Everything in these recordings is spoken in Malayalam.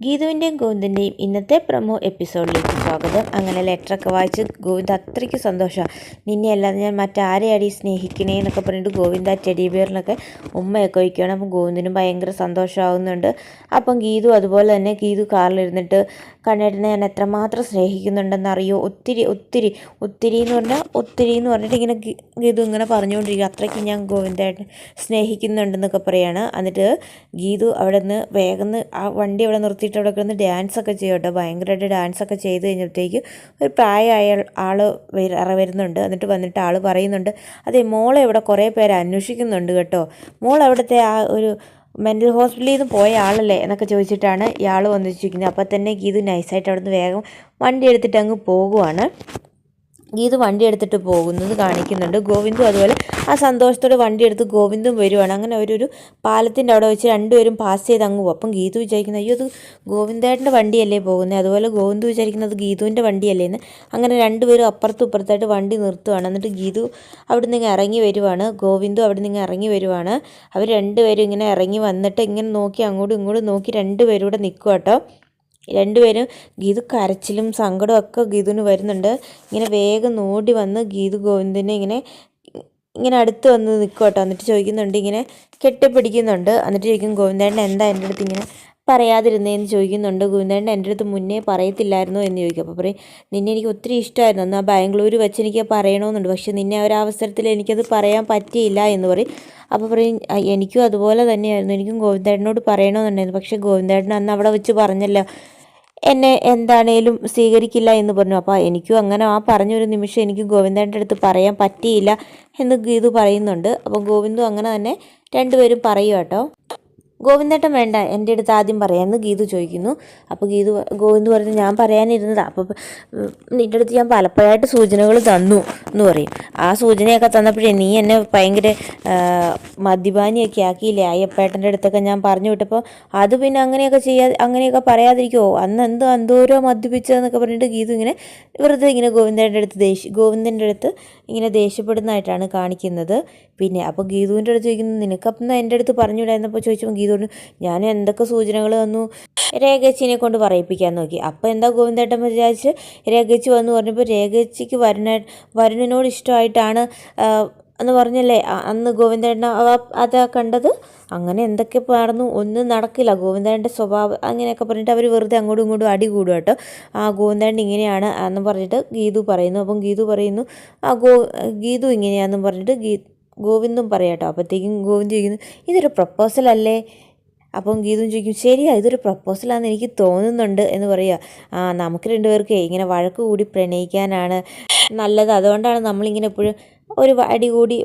ഗീതുവിന്റെയും ഗോവിന്ദന്റെയും ഇന്നത്തെ പ്രൊമോ എപ്പിസോഡിലേക്ക് സ്വാഗതം. അങ്ങനെ ലെറ്ററൊക്കെ വായിച്ച് ഗോവിന്ദ് അത്രയ്ക്ക് സന്തോഷമാണ് നിന്നെ അല്ലാതെ ഞാൻ മറ്റാരെയാടി സ്നേഹിക്കണേ എന്നൊക്കെ പറഞ്ഞിട്ട് ഗോവിന്ദ ടെഡിബിയറിനൊക്കെ ഉമ്മയൊക്കെ വയ്ക്കുകയാണ് അപ്പം ഗോവിന്ദിനും ഭയങ്കര സന്തോഷമാവുന്നുണ്ട്. അപ്പം ഗീതു അതുപോലെ തന്നെ ഗീതു കാറിലിരുന്നിട്ട് കണ്ണേട്ടനെ ഞാൻ എത്രമാത്രം സ്നേഹിക്കുന്നുണ്ടെന്ന് അറിയോ ഒത്തിരി ഒത്തിരി ഒത്തിരി എന്ന് പറഞ്ഞാൽ ഒത്തിരി എന്ന് പറഞ്ഞിട്ട് ഇങ്ങനെ ഗീതു ഇങ്ങനെ പറഞ്ഞുകൊണ്ടിരിക്കും അത്രയ്ക്ക് ഞാൻ ഗോവിന്ദേട്ടൻ സ്നേഹിക്കുന്നുണ്ടെന്നൊക്കെ പറയാണ്. എന്നിട്ട് ഗീതു അവിടെ നിന്ന് വേഗം ആ വണ്ടി അവിടെ നിർത്തിയിട്ട് അവിടെ കിടന്ന് ഡാൻസ് ഒക്കെ ചെയ്യും കേട്ടോ. ഭയങ്കരമായിട്ട് ഡാൻസൊക്കെ ചെയ്ത് കഴിഞ്ഞപ്പോഴത്തേക്ക് ഒരു പ്രായമായ ആൾ വരുന്നുണ്ട്. എന്നിട്ട് വന്നിട്ട് ആൾ പറയുന്നുണ്ട് അതെ മോളെ ഇവിടെ കുറേ പേര് അന്വേഷിക്കുന്നുണ്ട് കേട്ടോ. മോൾ അവിടുത്തെ ആ ഒരു മെന്റൽ ഹോസ്പിറ്റലിൽ നിന്ന് പോയ ആളല്ലേ? എന്നൊക്കെ ചോദിച്ചിട്ടാണ് ഇയാൾ വന്നിരിക്കുന്നത് അപ്പോൾ തന്നെ ഗീതു നൈസായിട്ട് അവിടുന്ന് വേഗം വണ്ടി എടുത്തിട്ട് അങ്ങ് പോകുവാണ്. ഗീതു വണ്ടി എടുത്തിട്ട് പോകുന്നത് കാണിക്കുന്നുണ്ട്. ഗോവിന്ദും അതുപോലെ ആ സന്തോഷത്തോടെ വണ്ടി എടുത്ത് ഗോവിന്ദും വരുവാണ്. അങ്ങനെ അവരൊരു പാലത്തിന്റെ അവിടെ വെച്ച് രണ്ടുപേരും പാസ് ചെയ്ത് അങ്ങ് പോകും അപ്പം ഗീതു വിചാരിക്കുന്നത് അയ്യോ അത് ഗോവിന്ദേട്ടന്റെ വണ്ടിയല്ലേ പോകുന്നത്? അതുപോലെ ഗോവിന്ദ് വിചാരിക്കുന്നത് ഗീതുവിന്റെ വണ്ടിയല്ലേ എന്ന്. അങ്ങനെ രണ്ടുപേരും അപ്പുറത്തും ഇപ്പുറത്തായിട്ട് വണ്ടി നിർത്തുവാണ്. എന്നിട്ട് ഗീതു അവിടെ നിന്ന് ഇറങ്ങി വരുവാണ്. ഗോവിന്ദു അവിടെ നിന്ന് ഇറങ്ങി വരുവാണ്. അവർ രണ്ടുപേരും ഇങ്ങനെ ഇറങ്ങി വന്നിട്ട് ഇങ്ങനെ നോക്കി അങ്ങോട്ടും ഇങ്ങോട്ടും നോക്കി രണ്ടുപേരും കൂടെ നിൽക്കുക കേട്ടോ രണ്ടുപേരും ഗീതു കരച്ചിലും സങ്കടവും ഒക്കെ ഗീതുവിന് വരുന്നുണ്ട്. ഇങ്ങനെ വേഗം ഓടി വന്ന് ഗീതു ഗോവിന്ദനെ ഇങ്ങനെ ഇങ്ങനെ അടുത്ത് വന്ന് നിൽക്കും കേട്ടോ എന്നിട്ട് ചോദിക്കുന്നുണ്ട് ഇങ്ങനെ കെട്ടിപ്പിടിക്കുന്നുണ്ട്. എന്നിട്ട് ചോദിക്കും ഗോവിന്ദേട്ടൻ എന്താ എന്റെ അടുത്ത് ഇങ്ങനെ പറയാതിരുന്നേന്ന് ചോദിക്കുന്നുണ്ട്. ഗോവിന്ദേട്ടൻ എന്റെ അടുത്ത് മുന്നേ പറയത്തില്ലായിരുന്നോ എന്ന് ചോദിക്കും. അപ്പോൾ പറയും നിന്നെ എനിക്ക് ഒത്തിരി ഇഷ്ടമായിരുന്നു. എന്നാൽ ബാംഗ്ലൂർ വെച്ച് എനിക്ക് പറയണമെന്നുണ്ട് പക്ഷെ നിന്നെ ഒരു അവസരത്തിൽ എനിക്കത് പറയാൻ പറ്റിയില്ല എന്ന് പറയും. അപ്പോൾ പറയും എനിക്കും അതുപോലെ തന്നെയായിരുന്നു. എനിക്കും ഗോവിന്ദേട്ടനോട് പറയണമെന്നുണ്ടായിരുന്നു പക്ഷേ ഗോവിന്ദേട്ടൻ അന്ന് അവിടെ വെച്ച് പറഞ്ഞല്ലോ. എന്നെ എന്താണേലും സ്വീകരിക്കില്ല എന്ന് പറഞ്ഞു. അപ്പോൾ എനിക്കും അങ്ങനെ ആ പറഞ്ഞൊരു നിമിഷം എനിക്ക് ഗോവിന്ദന്റെ അടുത്ത് പറയാൻ പറ്റിയില്ല എന്ന് ഗീതു പറയുന്നുണ്ട്. അപ്പോൾ ഗോവിന്ദു അങ്ങനെ തന്നെ രണ്ടുപേരും പറയും കേട്ടോ. ഗോവിന്ദേട്ടൻ വേണ്ട എന്റെ അടുത്ത് ആദ്യം പറയാമെന്ന് ഗീതു ചോദിക്കുന്നു. അപ്പോൾ ഗീതു ഗോവിന്ദ് പറഞ്ഞു ഞാൻ പറയാനിരുന്നതാ. അപ്പോൾ നിന്റെ അടുത്ത് ഞാൻ പലപ്പോഴായിട്ട് സൂചനകൾ തന്നു എന്ന് പറയും. ആ സൂചനയൊക്കെ തന്നപ്പോഴേ നീ എന്നെ ഭയങ്കര മദ്യപാനിയൊക്കെ ആക്കിയില്ലേ? അയ്യപ്പേട്ടന്റെ അടുത്തൊക്കെ ഞാൻ പറഞ്ഞു വിട്ടപ്പോൾ അത് പിന്നെ അങ്ങനെയൊക്കെ ചെയ്യാ അങ്ങനെയൊക്കെ പറയാതിരിക്കുമോ അന്ന് എന്തോ എന്തോരോ മദ്യപിച്ചതെന്നൊക്കെ പറഞ്ഞിട്ട് ഗീതു ഇങ്ങനെ വെറുതെ ഇങ്ങനെ ഗോവിന്ദന്റെ അടുത്ത് ദേഷ്യ ഗോവിന്ദന്റെ അടുത്ത് ഇങ്ങനെ ദേഷ്യപ്പെടുന്നതായിട്ടാണ് കാണിക്കുന്നത്. പിന്നെ അപ്പോൾ ഗീതുവിന്റെ അടുത്ത് ചോദിക്കുന്നത് നിനക്കപ്പം എന്റെ അടുത്ത് പറഞ്ഞു പറഞ്ഞുവിടായിരുന്നപ്പോൾ ചോദിച്ചപ്പോൾ പറഞ്ഞു ഞാൻ എന്തൊക്കെ സൂചനകൾ തന്നു? രേഖച്ചിനെ കൊണ്ട് പറയിപ്പിക്കാൻ നോക്കി. അപ്പോൾ എന്താ ഗോവിന്ദേട്ടൻ വിചാരിച്ച് രേഖച്ചി വന്നു പറഞ്ഞപ്പോൾ രേഖച്ചിക്ക് വരുന്ന വരുണിനോട് ഇഷ്ടമായിട്ടാണ് എന്ന് പറഞ്ഞല്ലേ അന്ന് ഗോവിന്ദേട്ടൻ അതാ കണ്ടത്? അങ്ങനെ എന്തൊക്കെ പറഞ്ഞു ഒന്നും നടക്കില്ല. ഗോവിന്ദേട്ടന്റെ സ്വഭാവം അങ്ങനെയൊക്കെ പറഞ്ഞിട്ട് അവർ വെറുതെ അങ്ങോട്ടും ഇങ്ങോട്ടും അടി കൂടും കേട്ടോ. ആ ഗോവിന്ദേട്ടൻ ഇങ്ങനെയാണ് എന്ന് പറഞ്ഞിട്ട് ഗീതു പറയുന്നു. അപ്പം ഗീതു പറയുന്നു ആ ഗോ ഗീതു ഇങ്ങനെയാണെന്നും പറഞ്ഞിട്ട് ഗീ ഗോവിന്ദും പറയാട്ടോ. അപ്പോഴത്തേക്കും ഗോവിന്ദ് ചോദിക്കുന്നു ഇതൊരു പ്രപ്പോസൽ അല്ലേ? അപ്പം ഗീതും ചോദിക്കും ശരിയാ ഇതൊരു പ്രപ്പോസലാണെന്ന് എനിക്ക് തോന്നുന്നുണ്ട്. എന്ന് പറയുക ആ നമുക്ക് രണ്ടുപേർക്കേ ഇങ്ങനെ വഴക്ക് കൂടി പ്രണയിക്കാനാണ് നല്ലത്. അതുകൊണ്ടാണ് നമ്മളിങ്ങനെ എപ്പോഴും ഒരു അടി കൂടി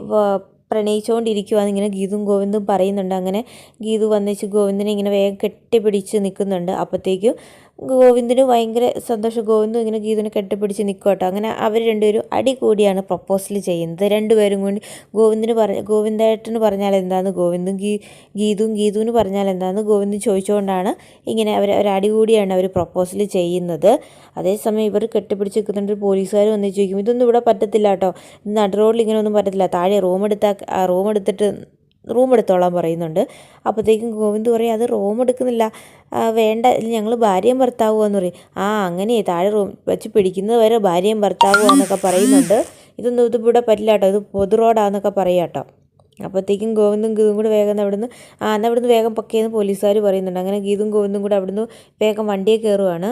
പ്രണയിച്ചുകൊണ്ടിരിക്കുവാന്ന് ഇങ്ങനെ ഗീതും ഗോവിന്ദും പറയുന്നുണ്ട്. അങ്ങനെ ഗീതു വന്നിച്ച് ഗോവിന്ദനെ ഇങ്ങനെ വേഗം കെട്ടിപ്പിടിച്ച് നിൽക്കുന്നുണ്ട്. അപ്പോഴത്തേക്കും ഗോവിന്ദിന് ഭയങ്കര സന്തോഷം. ഗോവിന്ദും ഇങ്ങനെ ഗീതുവിനെ കെട്ടിപ്പിടിച്ച് നിൽക്കും കേട്ടോ അങ്ങനെ അവർ രണ്ടുപേരും അടി കൂടിയാണ് പ്രപ്പോസൽ ചെയ്യുന്നത്. രണ്ടുപേരും കൂടി ഗോവിന്ദിന് പറ ഗോവിന്ദേട്ടന് പറഞ്ഞാൽ എന്താന്ന് ഗോവിന്ദും ഗീ ഗീതുവും ഗീതുവിന് പറഞ്ഞാൽ എന്താന്ന് ഗോവിന്ദൻ ചോദിച്ചുകൊണ്ടാണ് ഇങ്ങനെ അവർ അടി കൂടിയാണ് അവർ പ്രപ്പോസൽ ചെയ്യുന്നത്. അതേസമയം ഇവർ കെട്ടിപ്പിടിച്ച് നിൽക്കുന്നുണ്ട്. പോലീസുകാർ വന്ന് ചോദിക്കും ഇതൊന്നും ഇവിടെ പറ്റത്തില്ല കേട്ടോ നടുറോഡിൽ ഇങ്ങനെ ഒന്നും പറ്റത്തില്ല. താഴെ റൂം എടുത്താൽ റൂം എടുത്തിട്ട് റൂം എടുത്തോളാൻ പറയുന്നുണ്ട്. അപ്പോഴത്തേക്കും ഗോവിന്ദ് പറയും അത് റൂം എടുക്കുന്നില്ല വേണ്ട. ഞങ്ങൾ ഭാര്യയും ഭർത്താവുക എന്ന് പറയും. ആ അങ്ങനെ താഴെ റൂം വെച്ച് പിടിക്കുന്നത് വരെ ഭാര്യയും ഭർത്താവുക എന്നൊക്കെ പറയുന്നുണ്ട്. ഇതൊന്നും ഇത് ഇവിടെ പറ്റില്ല കേട്ടോ. ഇത് പൊതു റോഡാന്നൊക്കെ പറയാം കേട്ടോ. അപ്പോഴത്തേക്കും ഗോവിന്ദും ഗീതും കൂടെ വേഗം അവിടുന്ന് ആ എന്നാൽ അവിടുന്ന് വേഗം പൊക്കിയെന്ന് പോലീസുകാർ പറയുന്നുണ്ട്. അങ്ങനെ ഗീതും ഗോവിന്ദും കൂടെ അവിടുന്ന് വേഗം വണ്ടിയെ കയറുവാണ്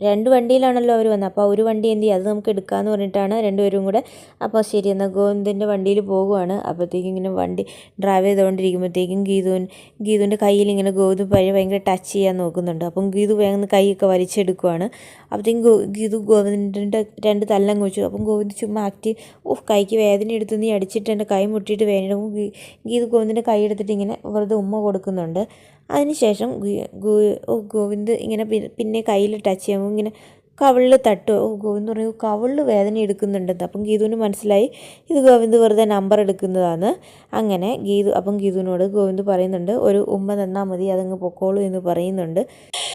രണ്ട് വണ്ടിയിലാണല്ലോ അവർ വന്നത് അപ്പോൾ ഒരു വണ്ടി എന്ത് ചെയ്യും? അത് നമുക്ക് എടുക്കാമെന്ന് പറഞ്ഞിട്ടാണ് രണ്ടുപേരും കൂടെ അപ്പോൾ ശരി എന്നാൽ ഗോവിന്ദന്റെ വണ്ടിയിൽ പോകുവാണ്. അപ്പോഴത്തേക്കും ഇങ്ങനെ വണ്ടി ഡ്രൈവ് ചെയ്തുകൊണ്ടിരിക്കുമ്പോഴത്തേക്കും ഗീതുവിൻ ഗീതുവിന്റെ കയ്യിൽ ഇങ്ങനെ ഗോവിന്ദ് പഴയ ഭയങ്കര ടച്ച് ചെയ്യാൻ നോക്കുന്നുണ്ട്. അപ്പം ഗീതു വേഗം കൈയൊക്കെ വലിച്ചെടുക്കുവാണ്. അപ്പോഴത്തേക്കും ഗോ ഗീതു ഗോവിന്ദന്റെ രണ്ട് തല്ലം വെച്ചു അപ്പം ഗോവിന്ദ് ചുമ്മാ ആക്റ്റ് ഓഹ് കൈക്ക് വേദന എടുത്ത് നീ അടിച്ചിട്ട് എന്റെ കൈ മുട്ടിയിട്ട് വേദന ഗീതു ഗോവിന്ദന്റെ കൈ എടുത്തിട്ട് ഇങ്ങനെ വെറുതെ ഉമ്മ കൊടുക്കുന്നുണ്ട്. അതിനുശേഷം ഓ ഗോവിന്ദ് ഇങ്ങനെ പിന്നെ കയ്യിൽ ടച്ച് ചെയ്യുമ്പോൾ ഇങ്ങനെ കവിളിൽ തട്ടു. ഓ ഗോവിന്ദ് പറയും കവിളിൽ വേദന എടുക്കുന്നുണ്ടെന്ന്. അപ്പം ഗീതുവിന് മനസ്സിലായി. ഇത് ഗോവിന്ദ് വെറുതെ നമ്പർ എടുക്കുന്നതാണ്. അങ്ങനെ ഗീതു അപ്പം ഗീതുവിനോട് ഗോവിന്ദ് പറയുന്നുണ്ട് ഒരു ഉമ്മ തന്നാൽ മതി അതങ്ങ് പൊക്കോളൂ എന്ന് പറയുന്നുണ്ട്.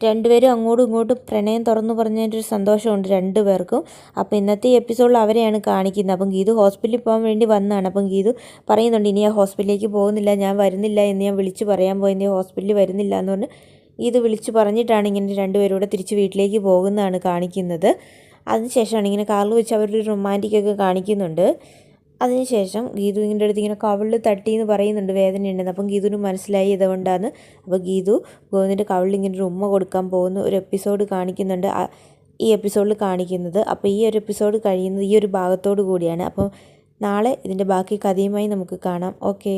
രണ്ടുപേരും അങ്ങോട്ടും ഇങ്ങോട്ടും പ്രണയം തുറന്നു പറഞ്ഞതിന്റെ ഒരു സന്തോഷമുണ്ട് രണ്ടുപേർക്കും. അപ്പോൾ ഇന്നത്തെ എപ്പിസോഡിൽ അവരെയാണ് കാണിക്കുന്നത്. അപ്പം ഗീതു ഹോസ്പിറ്റലിൽ പോകാൻ വേണ്ടി വന്നതാണ്. അപ്പം ഗീതു പറയുന്നുണ്ട് ഇനി ആ ഹോസ്പിറ്റലിലേക്ക് പോകുന്നില്ല. ഞാൻ വരുന്നില്ല എന്ന് ഞാൻ വിളിച്ചു പറയാൻ പോയി. നീ ഹോസ്പിറ്റലിൽ വരുന്നില്ല എന്ന് പറഞ്ഞ് ഗീതു വിളിച്ചു പറഞ്ഞിട്ടാണ് ഇങ്ങനെ രണ്ടുപേരൂടെ തിരിച്ച് വീട്ടിലേക്ക് പോകുന്നതാണ് കാണിക്കുന്നത്. അതിനുശേഷമാണ് ഇങ്ങനെ കാറിൽ വെച്ച് അവരൊരു റൊമാന്റിക് ഒക്കെ കാണിക്കുന്നുണ്ട്. അതിനുശേഷം ഗീതുവിന്റെ അടുത്ത് ഇങ്ങനെ കവിളിൽ തട്ടി എന്ന് പറയുന്നുണ്ട് വേദനയുണ്ടെന്ന്. അപ്പം ഗീതുവിന് മനസ്സിലായി ഇതുകൊണ്ടാണ് അപ്പോൾ ഗീതു ഗോവിന്ദിന്റെ കവിളിൽ ഇങ്ങനെ ഒരു ഉമ്മ കൊടുക്കാൻ പോകുന്ന ഒരു എപ്പിസോഡ് കാണിക്കുന്നുണ്ട്. ഈ എപ്പിസോഡിൽ കാണിക്കുന്നത്. അപ്പോൾ ഈ ഒരു എപ്പിസോഡ് കഴിയുന്നത് ഈ ഒരു ഭാഗത്തോടു കൂടിയാണ്. അപ്പം നാളെ ഇതിന്റെ ബാക്കി കഥയുമായി നമുക്ക് കാണാം. ഓക്കേ.